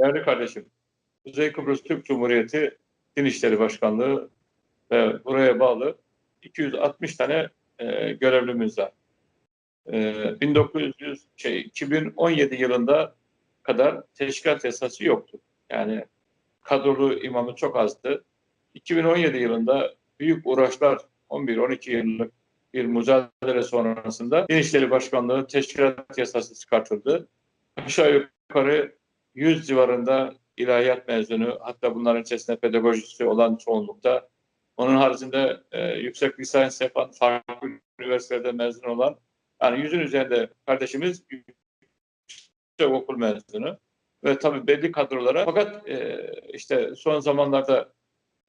Değerli kardeşim, Kuzey Kıbrıs Türk Cumhuriyeti Din Başkanlığı ve buraya bağlı 260 tane e, görevlimiz var. E, 1900 şey 2017 yılında kadar teşkilat yasası yoktu. Yani kadrolu imamı çok azdı. 2017 yılında büyük uğraşlar 11-12 yıllık bir mücadele sonrasında Din Başkanlığı teşkilat yasası çıkartıldı. Aşağı yukarı 100 civarında ilahiyat mezunu, hatta bunların içerisinde pedagojisi olan çoğunlukta. Onun haricinde e, yüksek lisans yapan, farklı üniversitede mezun olan, yani yüzün üzerinde kardeşimiz yüksek okul mezunu ve tabii belli kadrolara. Fakat e, işte son zamanlarda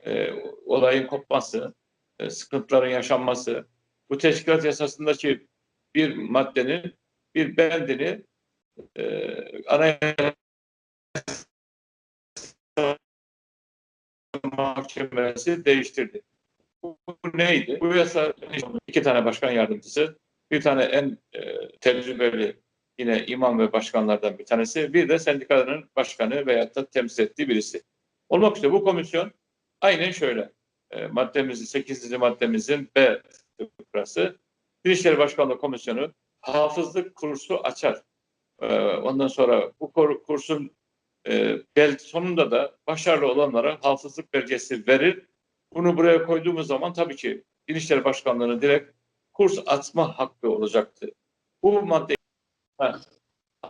e, olayın kopması, e, sıkıntıların yaşanması, bu teşkilat yasasındaki bir maddenin, bir bendini e, anayasa Mahkemesi değiştirdi. Bu neydi? Bu yasa iki tane başkan yardımcısı, bir tane en e, tecrübeli yine imam ve başkanlardan bir tanesi, bir de sendikanın başkanı veyahut da temsil ettiği birisi. Olmak üzere bu komisyon aynen şöyle. E, maddemizin, 8. maddemizin B fıkrası. Din İşleri Başkanlığı Komisyonu hafızlık kursu açar. E, ondan sonra bu kursun e, bel sonunda da başarılı olanlara hafızlık belgesi verir. Bunu buraya koyduğumuz zaman tabii ki Din İşleri Başkanlığı'nın direkt kurs açma hakkı olacaktı. Bu madde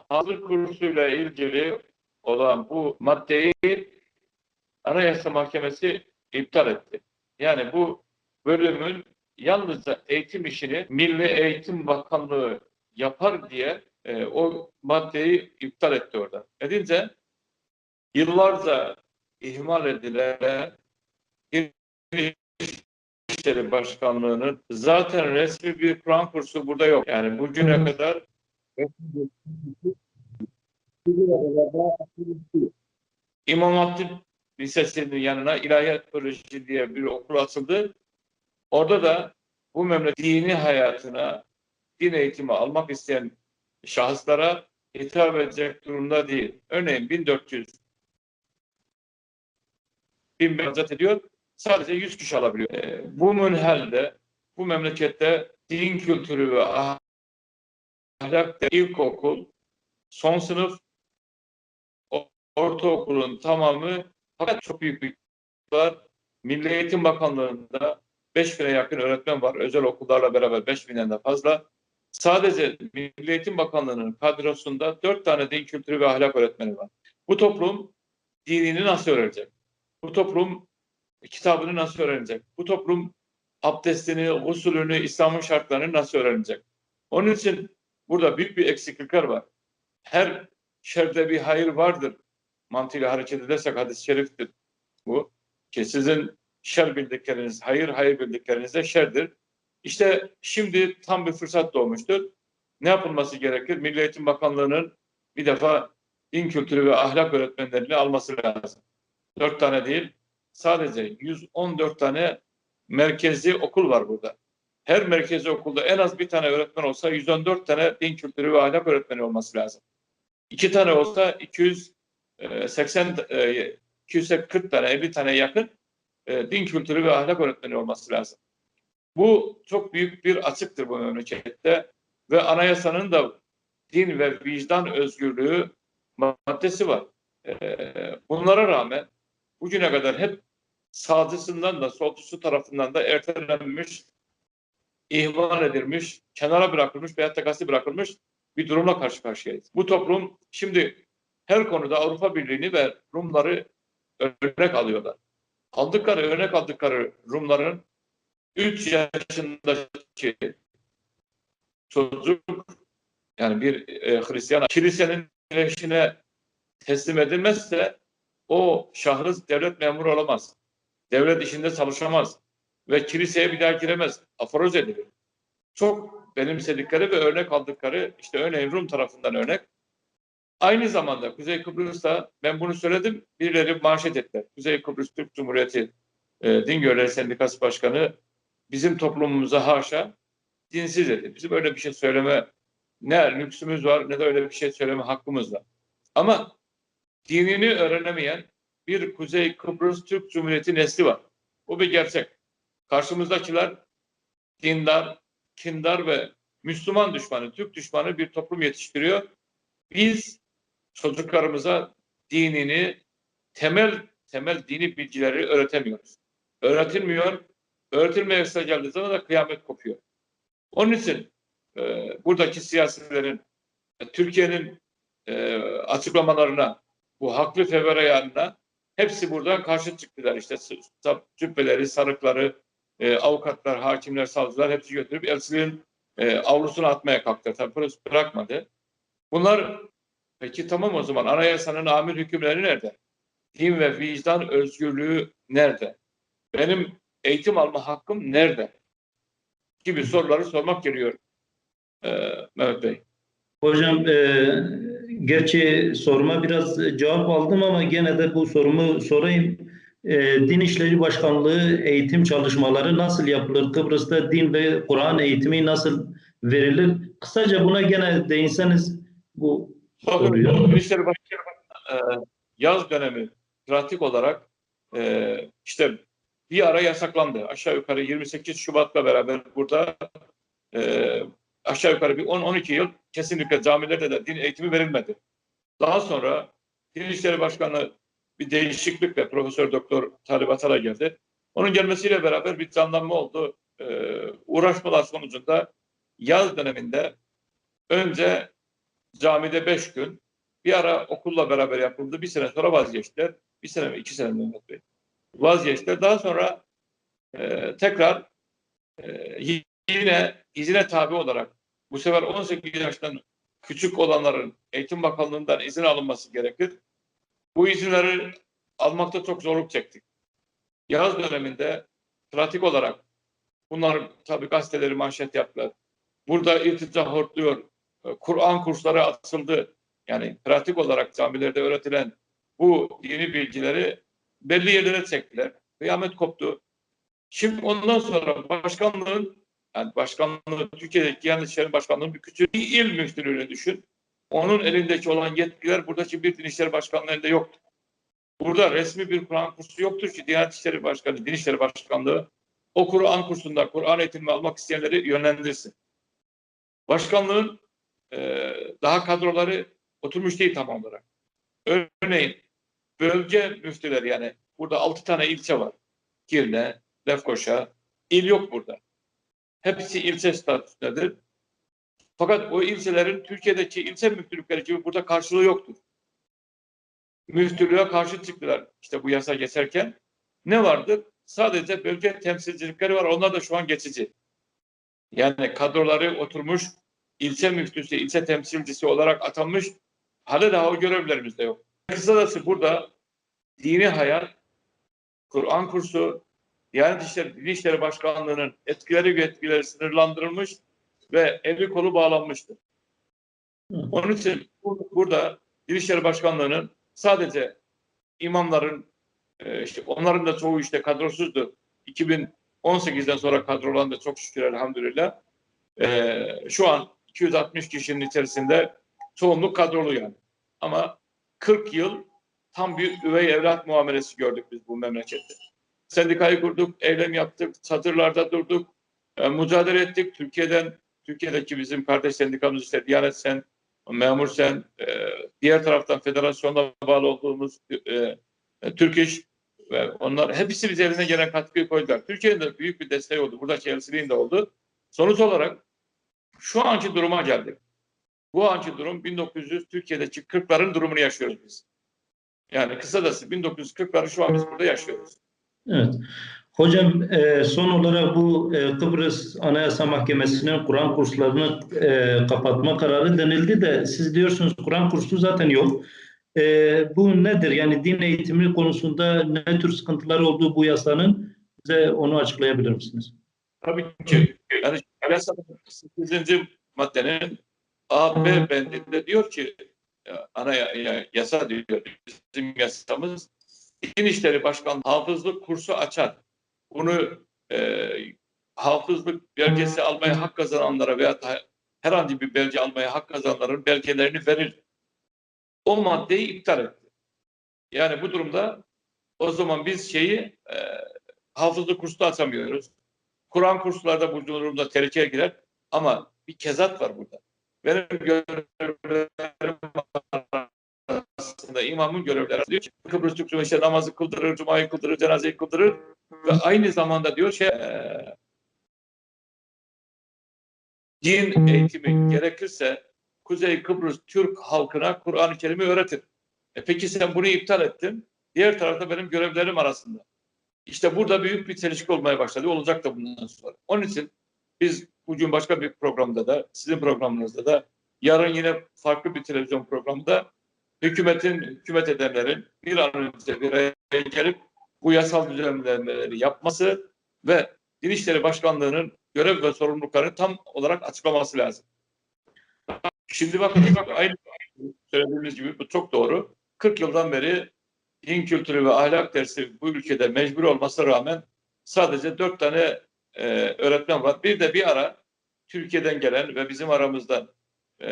hafızlık kursuyla ilgili olan bu maddeyi Anayasa Mahkemesi iptal etti. Yani bu bölümün yalnızca eğitim işini Milli Eğitim Bakanlığı yapar diye e, o maddeyi iptal etti orada. Edince yıllarca ihmal edilen İşleri Başkanlığı'nın zaten resmi bir Kur'an kursu burada yok. Yani bugüne kadar İmam Hatip Lisesi'nin yanına İlahiyat Koleji diye bir okul açıldı. Orada da bu memleket dini hayatına, din eğitimi almak isteyen şahıslara hitap edecek durumda değil. Örneğin 1400 bin benzet ediyor. Sadece 100 kişi alabiliyor. E, bu münhelde bu memlekette din kültürü ve ahlak ilkokul, son sınıf ortaokulun tamamı fakat çok büyük bir var. Milli Eğitim Bakanlığı'nda 5 bine yakın öğretmen var. Özel okullarla beraber 5 binden de fazla. Sadece Milli Eğitim Bakanlığı'nın kadrosunda 4 tane din kültürü ve ahlak öğretmeni var. Bu toplum dinini nasıl öğrenecek? Bu toplum kitabını nasıl öğrenecek? Bu toplum abdestini, usulünü, İslam'ın şartlarını nasıl öğrenecek? Onun için burada büyük bir eksiklikler var. Her şerde bir hayır vardır. Mantığıyla hareket edersek hadis-i şeriftir bu. Ki sizin şer bildikleriniz, hayır hayır bildikleriniz de şerdir. İşte şimdi tam bir fırsat doğmuştur. Ne yapılması gerekir? Milli Eğitim Bakanlığı'nın bir defa din kültürü ve ahlak öğretmenlerini alması lazım. Dört tane değil, sadece 114 tane merkezi okul var burada. Her merkezi okulda en az bir tane öğretmen olsa 114 tane din kültürü ve ahlak öğretmeni olması lazım. İki tane olsa 280 240 tane 50 tane yakın e, din kültürü ve ahlak öğretmeni olması lazım. Bu çok büyük bir açıktır bu memlekette ve anayasanın da din ve vicdan özgürlüğü maddesi var. E, bunlara rağmen bugüne kadar hep sağcısından da solcusu tarafından da ertelenmiş, ihmal edilmiş, kenara bırakılmış veya takası bırakılmış bir durumla karşı karşıyayız. Bu toplum şimdi her konuda Avrupa Birliği'ni ve Rumları örnek alıyorlar. Aldıkları, örnek aldıkları Rumların 3 yaşındaki çocuk yani bir e, Hristiyan kilisenin eşine teslim edilmezse o şahıs devlet memuru olamaz. Devlet işinde çalışamaz. Ve kiliseye bir daha giremez. Aforoz edilir. Çok benimsedikleri ve örnek aldıkları işte örneğin Rum tarafından örnek. Aynı zamanda Kuzey Kıbrıs'ta ben bunu söyledim birileri manşet ettiler. Kuzey Kıbrıs Türk Cumhuriyeti e, Din Görevlileri Sendikası Başkanı bizim toplumumuza haşa dinsiz dedi. Bizim öyle bir şey söyleme ne lüksümüz var ne de öyle bir şey söyleme hakkımız var. Ama dinini öğrenemeyen bir Kuzey Kıbrıs Türk Cumhuriyeti nesli var. Bu bir gerçek. Karşımızdakiler dindar, kindar ve Müslüman düşmanı, Türk düşmanı bir toplum yetiştiriyor. Biz çocuklarımıza dinini, temel temel dini bilgileri öğretemiyoruz. Öğretilmiyor. Öğretilmeye geldiği zaman da kıyamet kopuyor. Onun için e, buradaki siyasilerin e, Türkiye'nin e, açıklamalarına, bu haklı fevereyanına hepsi buradan karşı çıktılar. İşte cübbeleri, sarıkları, e, avukatlar, hakimler, savcılar hepsi götürüp Elçiliğin e, avlusuna atmaya kalktı. Tabii polis bırakmadı. Bunlar peki tamam o zaman anayasanın amir hükümleri nerede? Din ve vicdan özgürlüğü nerede? Benim eğitim alma hakkım nerede? Gibi soruları sormak geliyor e, Mehmet Bey. Hocam e, gerçi soruma biraz cevap aldım ama gene de bu sorumu sorayım. E, Din İşleri Başkanlığı eğitim çalışmaları nasıl yapılır? Kıbrıs'ta din ve Kur'an eğitimi nasıl verilir? Kısaca buna gene değinseniz bu soruyor. Bakın İşleri Başkanı e, yaz dönemi pratik olarak e, işte bir ara yasaklandı. Aşağı yukarı 28 Şubat'la beraber burada e, aşağı yukarı bir 10-12 yıl kesinlikle camilerde de din eğitimi verilmedi. Daha sonra Din İşleri Başkanı bir değişiklikle Profesör Doktor Talip Atara geldi. Onun gelmesiyle beraber bir canlanma oldu. E, uğraşmalar sonucunda yaz döneminde önce camide beş gün bir ara okulla beraber yapıldı. Bir sene sonra vazgeçtiler. Bir sene mi? iki sene mi Bey? Vazgeçtiler. Daha sonra e, tekrar e, yine izine tabi olarak bu sefer 18 yaştan küçük olanların Eğitim Bakanlığı'ndan izin alınması gerekir. Bu izinleri almakta çok zorluk çektik. Yaz döneminde pratik olarak bunlar tabii gazeteleri manşet yaptılar. Burada irtica hortluyor, e, Kur'an kursları açıldı. Yani pratik olarak camilerde öğretilen bu dini bilgileri belli yerlere çektiler. Kıyamet koptu. Şimdi ondan sonra başkanlığın yani başkanlığı Türkiye'deki Diyanet İşleri Başkanlığı'nın bir küçük bir il müftülüğünü düşün. Onun elindeki olan yetkiler buradaki bir Din İşleri Başkanlığı elinde yoktu. Burada resmi bir Kur'an kursu yoktur ki Diyanet İşleri Başkanı, Din İşleri Başkanlığı o Kur'an kursunda Kur'an eğitimi almak isteyenleri yönlendirsin. Başkanlığın e, daha kadroları oturmuş değil tam olarak. Örneğin bölge müftüleri yani burada altı tane ilçe var. Girne, Lefkoşa, il yok burada. Hepsi ilçe statüsündedir. Fakat o ilçelerin Türkiye'deki ilçe müftülükleri gibi burada karşılığı yoktur. Müftülüğe karşı çıktılar işte bu yasa geçerken. Ne vardır? Sadece bölge temsilcilikleri var. Onlar da şu an geçici. Yani kadroları oturmuş ilçe müftüsü, ilçe temsilcisi olarak atanmış hala daha o görevlerimiz de yok. Kısacası burada dini hayat, Kur'an kursu, Diyanet İşleri, İşleri Başkanlığı'nın etkileri ve etkileri sınırlandırılmış ve eli kolu bağlanmıştır. Onun için bu- burada İşleri Başkanlığı'nın sadece imamların, e, işte onların da çoğu işte kadrosuzdu. 2018'den sonra kadrolandı çok şükür elhamdülillah. E, şu an 260 kişinin içerisinde çoğunluk kadrolu yani. Ama 40 yıl tam bir üvey evlat muamelesi gördük biz bu memlekette. Sendikayı kurduk, eylem yaptık, çadırlarda durduk, e, mücadele ettik. Türkiye'den, Türkiye'deki bizim kardeş sendikamız işte Diyanet Sen, Memur Sen, e, diğer taraftan federasyonla bağlı olduğumuz e, e, Türk İş ve onlar hepsi bize eline gelen katkıyı koydular. Türkiye'nin de büyük bir desteği oldu. Buradaki elçiliğin de oldu. Sonuç olarak şu anki duruma geldik. Bu anki durum 1900 Türkiye'deki 40'ların durumunu yaşıyoruz biz. Yani kısacası 1940'ları şu an biz burada yaşıyoruz. Evet. Hocam e, son olarak bu e, Kıbrıs Anayasa Mahkemesi'nin Kur'an kurslarını e, kapatma kararı denildi de siz diyorsunuz Kur'an kursu zaten yok. Bu nedir? Yani din eğitimi konusunda ne tür sıkıntılar olduğu bu yasanın bize onu açıklayabilir misiniz? Tabii ki. Yani yasanın 8. maddenin A, B bendinde diyor ki ana ya- ya- yasa diyor bizim yasamız Din İşleri Başkanlığı hafızlık kursu açar. Bunu e, hafızlık belgesi almaya hak kazananlara veya herhangi bir belge almaya hak kazananların belgelerini verir. O maddeyi iptal etti. Yani bu durumda o zaman biz şeyi e, hafızlık kursu açamıyoruz. Kur'an kurslarda bu durumda tehlikeye girer. Ama bir kezat var burada. Benim görevlerim aslında imamın görevleri diyor ki Kıbrıs Türk Cumhuriyeti işte namazı kıldırır, cumayı kıldırır, cenazeyi kıldırır ve aynı zamanda diyor şey e, din eğitimi gerekirse Kuzey Kıbrıs Türk halkına Kur'an-ı Kerim'i öğretir. E peki sen bunu iptal ettin. Diğer tarafta benim görevlerim arasında. İşte burada büyük bir çelişki olmaya başladı. Olacak da bundan sonra. Onun için biz bugün başka bir programda da, sizin programınızda da, yarın yine farklı bir televizyon programında hükümetin, hükümet edenlerin bir an önce bir gelip bu yasal düzenlemeleri yapması ve Din İşleri Başkanlığı'nın görev ve sorumluluklarını tam olarak açıklaması lazım. Şimdi bakın aynı söylediğimiz gibi bu çok doğru. 40 yıldan beri din kültürü ve ahlak dersi bu ülkede mecbur olmasına rağmen sadece 4 tane e, öğretmen var. Bir de bir ara Türkiye'den gelen ve bizim aramızdan e,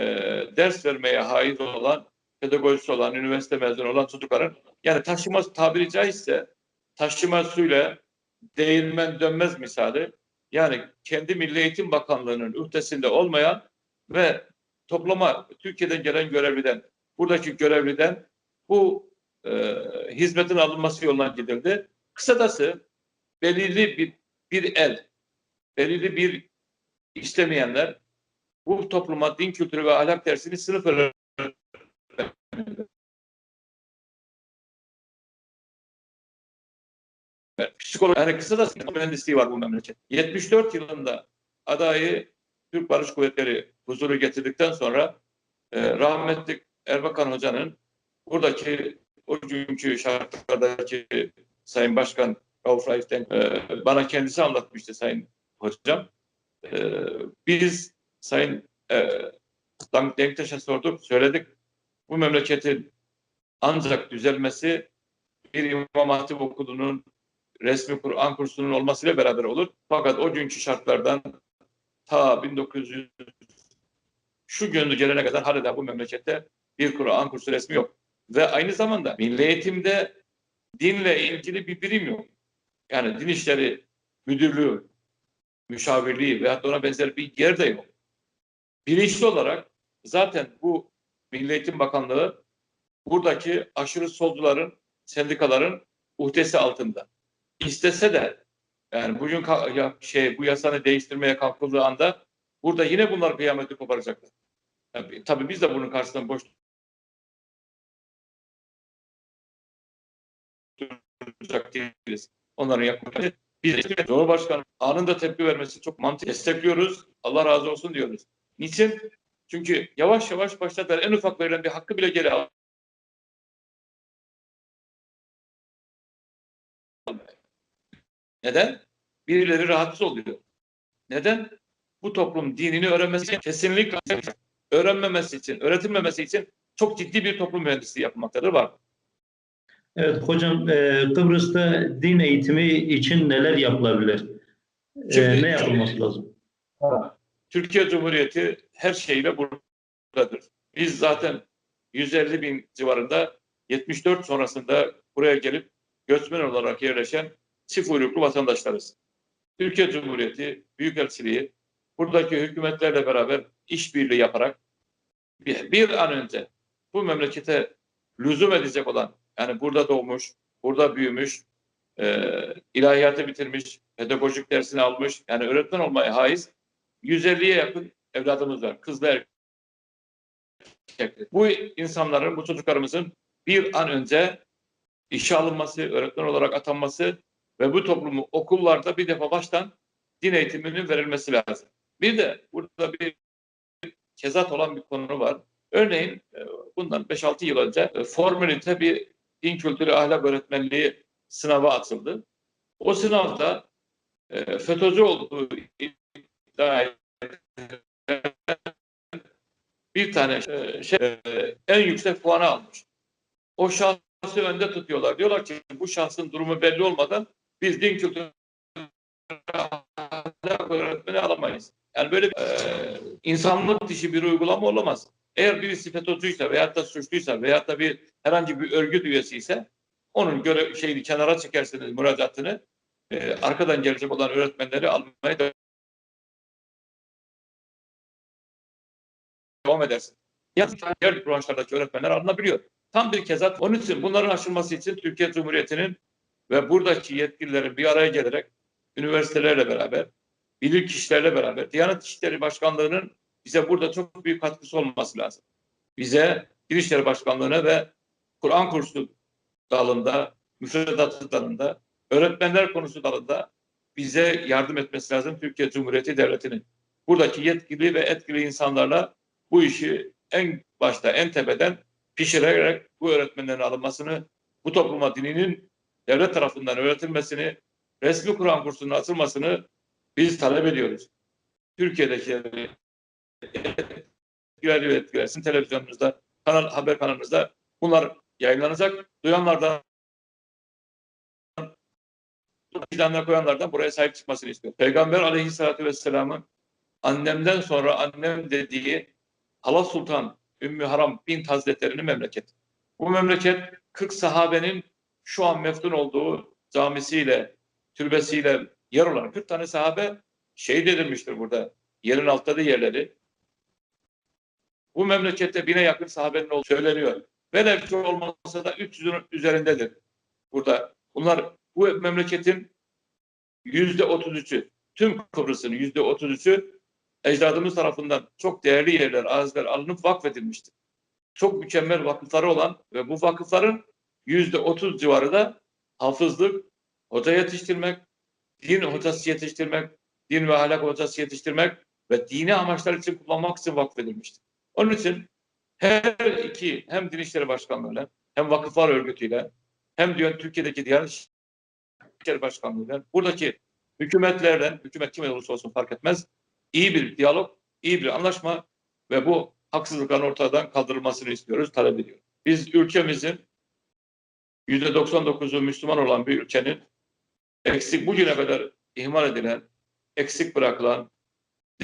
ders vermeye haiz olan, pedagojisi olan, üniversite mezunu olan çocukların yani taşıma tabiri caizse taşıma suyla değirmen dönmez misali yani kendi Milli Eğitim Bakanlığı'nın ühtesinde olmayan ve toplama Türkiye'den gelen görevliden, buradaki görevliden bu e, hizmetin alınması yoluna gidildi. Kısadası belirli bir, bir el, belirli bir istemeyenler bu topluma din kültürü ve ahlak dersini sınıf psikolog yani kısadası mühendisliği var bu memleket. 74 yılında adayı Türk Barış Kuvvetleri huzuru getirdikten sonra e, rahmetli Erbakan Hoca'nın buradaki o günkü şartlardaki Sayın Başkan Rauf Raif'ten e, bana kendisi anlatmıştı Sayın Hocam. E, biz Sayın e, Denktaş'a sorduk, söyledik. Bu memleketin ancak düzelmesi bir İmam Hatip Okulu'nun resmi Kur'an kursunun olmasıyla beraber olur. Fakat o günkü şartlardan ta 1900 şu günü gelene kadar hala bu memlekette bir Kur'an kursu resmi yok. Ve aynı zamanda milli eğitimde dinle ilgili bir birim yok. Yani din işleri müdürlüğü, müşavirliği veyahut ona benzer bir yer de yok. Bilinçli olarak zaten bu Milli Eğitim Bakanlığı buradaki aşırı solcuların, sendikaların uhdesi altında. İstese de yani bugün ya şey bu yasanı değiştirmeye kalkıldığı anda burada yine bunlar kıyameti koparacaklar. Yani, tabii biz de bunun karşısında boş duracak değiliz. Onların yapması biz de Cumhurbaşkanı anında tepki vermesi çok mantıklı. Destekliyoruz. Allah razı olsun diyoruz. Niçin? Çünkü yavaş yavaş başladılar. En ufak verilen bir hakkı bile geri al. Neden? Birileri rahatsız oluyor. Neden? Bu toplum dinini öğrenmesi için kesinlikle öğrenmemesi için, öğretilmemesi için çok ciddi bir toplum mühendisliği yapılmaktadır var. Evet hocam e, Kıbrıs'ta din eğitimi için neler yapılabilir? E, Şimdi- ne yapılması lazım? Türkiye Cumhuriyeti her şeyle buradadır. Biz zaten 150 bin civarında 74 sonrasında buraya gelip göçmen olarak yerleşen çift uyruklu vatandaşlarız. Türkiye Cumhuriyeti Büyükelçiliği buradaki hükümetlerle beraber işbirliği yaparak bir, an önce bu memlekete lüzum edecek olan yani burada doğmuş, burada büyümüş, e, ilahiyatı bitirmiş, pedagojik dersini almış yani öğretmen olmaya haiz 150'ye yakın evladımız var. Kız ve erkek. Bu insanların, bu çocuklarımızın bir an önce işe alınması, öğretmen olarak atanması ve bu toplumu okullarda bir defa baştan din eğitiminin verilmesi lazım. Bir de burada bir kezat olan bir konu var. Örneğin e, bundan 5-6 yıl önce e, formalite bir din kültürü ahlak öğretmenliği sınavı atıldı. O sınavda e, FETÖ'cü olduğu bir tane e, şey e, en yüksek puanı almış. O şahsı önde tutuyorlar. Diyorlar ki bu şahsın durumu belli olmadan biz din kültürü öğretmeni alamayız. Yani böyle e, insanlık dışı bir uygulama olamaz. Eğer birisi FETÖ'cüyse veyahut da suçluysa veyahut da bir herhangi bir örgüt üyesi ise onun göre şeyini kenara çekersiniz müracaatını e, arkadan gelecek olan öğretmenleri almaya devam edersin. Ya diğer branşlardaki öğretmenler alınabiliyor. Tam bir kezat. Onun için bunların aşılması için Türkiye Cumhuriyeti'nin ve buradaki yetkililerin bir araya gelerek üniversitelerle beraber, bilir kişilerle beraber, Diyanet İşleri Başkanlığı'nın bize burada çok büyük katkısı olması lazım. Bize Din İşleri Başkanlığı'na ve Kur'an kursu dalında, müfredatı dalında, öğretmenler konusu dalında bize yardım etmesi lazım Türkiye Cumhuriyeti Devleti'nin. Buradaki yetkili ve etkili insanlarla bu işi en başta, en tepeden pişirerek bu öğretmenlerin alınmasını, bu topluma dininin devlet tarafından öğretilmesini, resmi Kur'an kursunun açılmasını biz talep ediyoruz. Türkiye'deki etkiler ve etkilersin televizyonunuzda, kanal, haber kanalınızda bunlar yayınlanacak. Duyanlardan ilanlar koyanlardan buraya sahip çıkmasını istiyor. Peygamber aleyhissalatü vesselamın annemden sonra annem dediği Hala Sultan Ümmü Haram bin Hazretleri'nin memleket. Bu memleket 40 sahabenin şu an meftun olduğu camisiyle, türbesiyle yer olan 40 tane sahabe şehit edilmiştir burada. Yerin altta da yerleri. Bu memlekette bine yakın sahabenin olduğu söyleniyor. Velev ki olmasa da 300'ün üzerindedir burada. Bunlar bu memleketin yüzde 33'ü, tüm Kıbrıs'ın yüzde 33'ü ecdadımız tarafından çok değerli yerler, araziler alınıp vakfedilmiştir. Çok mükemmel vakıfları olan ve bu vakıfların yüzde 30 civarı da hafızlık, hoca yetiştirmek, din hocası yetiştirmek, din ve ahlak hocası yetiştirmek ve dini amaçlar için kullanmak için vakfedilmiştir. Onun için her iki hem Din İşleri Başkanlığı'yla hem Vakıflar Örgütü'yle hem diyor Türkiye'deki Diyanet İşleri Başkanlığı'yla buradaki hükümetlerle, hükümet kim olursa olsun fark etmez, iyi bir diyalog, iyi bir anlaşma ve bu haksızlıkların ortadan kaldırılmasını istiyoruz, talep ediyoruz. Biz ülkemizin %99'u Müslüman olan bir ülkenin eksik bugüne kadar ihmal edilen, eksik bırakılan,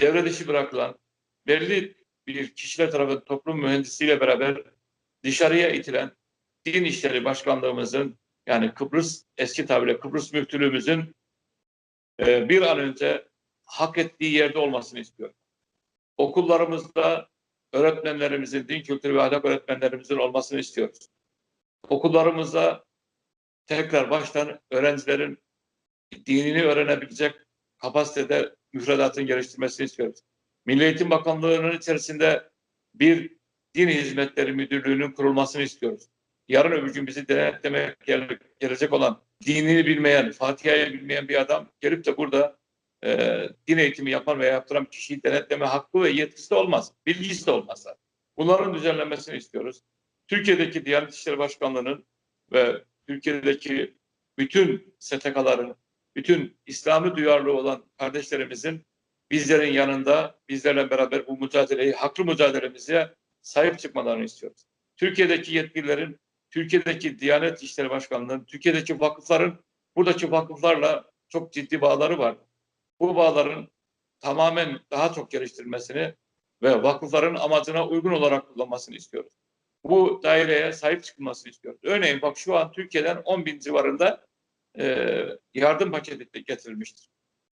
devre dışı bırakılan, belli bir kişiler tarafından toplum mühendisiyle beraber dışarıya itilen Din İşleri Başkanlığımızın yani Kıbrıs eski tabirle Kıbrıs müftülüğümüzün e, bir an önce hak ettiği yerde olmasını istiyorum. Okullarımızda öğretmenlerimizin, din kültürü ve ahlak öğretmenlerimizin olmasını istiyoruz. Okullarımızda tekrar baştan öğrencilerin dinini öğrenebilecek kapasitede müfredatın geliştirmesini istiyoruz. Milli Eğitim Bakanlığı'nın içerisinde bir din hizmetleri müdürlüğünün kurulmasını istiyoruz. Yarın öbür gün bizi denetlemeye gel- gelecek olan dinini bilmeyen, Fatiha'yı bilmeyen bir adam gelip de burada e, din eğitimi yapan veya yaptıran kişiyi denetleme hakkı ve yetkisi de olmaz. Bilgisi de olmaz. Bunların düzenlenmesini istiyoruz. Türkiye'deki Diyanet İşleri Başkanlığı'nın ve Türkiye'deki bütün STK'ların, bütün İslami duyarlı olan kardeşlerimizin bizlerin yanında, bizlerle beraber bu mücadeleyi, haklı mücadelemize sahip çıkmalarını istiyoruz. Türkiye'deki yetkililerin, Türkiye'deki Diyanet İşleri Başkanlığı'nın, Türkiye'deki vakıfların, buradaki vakıflarla çok ciddi bağları var. Bu bağların tamamen daha çok geliştirilmesini ve vakıfların amacına uygun olarak kullanmasını istiyoruz. Bu daireye sahip çıkılmasını istiyoruz. Örneğin bak şu an Türkiye'den 10 bin civarında e, yardım paketi getirilmiştir.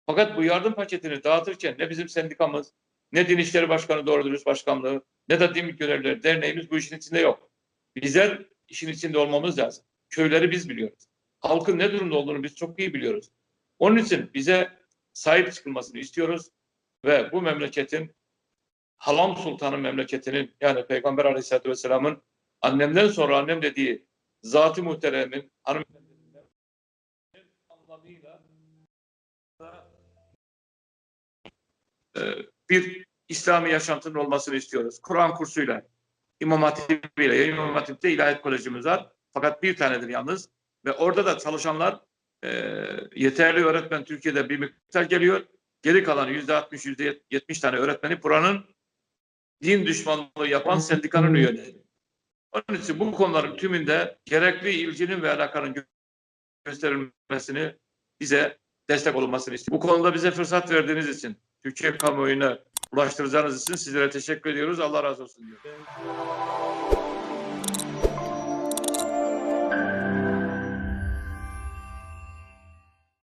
Fakat bu yardım paketini dağıtırken ne bizim sendikamız, ne Din İşleri Başkanı Doğru Dürüst Başkanlığı, ne de Din Görevlileri Derneğimiz bu işin içinde yok. Bizler işin içinde olmamız lazım. Köyleri biz biliyoruz. Halkın ne durumda olduğunu biz çok iyi biliyoruz. Onun için bize sahip çıkılmasını istiyoruz ve bu memleketin Halam Sultan'ın memleketinin yani Peygamber Aleyhisselatü Vesselam'ın annemden sonra annem dediği Zat-ı Muhterem'in anlamıyla e, bir İslami yaşantının olmasını istiyoruz. Kur'an kursuyla, İmam Hatip'iyle, İmam Hatip'te İlahiyat Kolejimiz var. Fakat bir tanedir yalnız. Ve orada da çalışanlar e, yeterli öğretmen Türkiye'de bir miktar geliyor. Geri kalan yüzde 60, yüzde 70 tane öğretmeni Kur'an'ın din düşmanlığı yapan sendikanın üyeleri. Onun için bu konuların tümünde gerekli ilginin ve alakanın gö- gösterilmesini bize destek olunmasını istiyorum. Bu konuda bize fırsat verdiğiniz için, Türkiye kamuoyuna ulaştıracağınız için sizlere teşekkür ediyoruz. Allah razı olsun diyorum.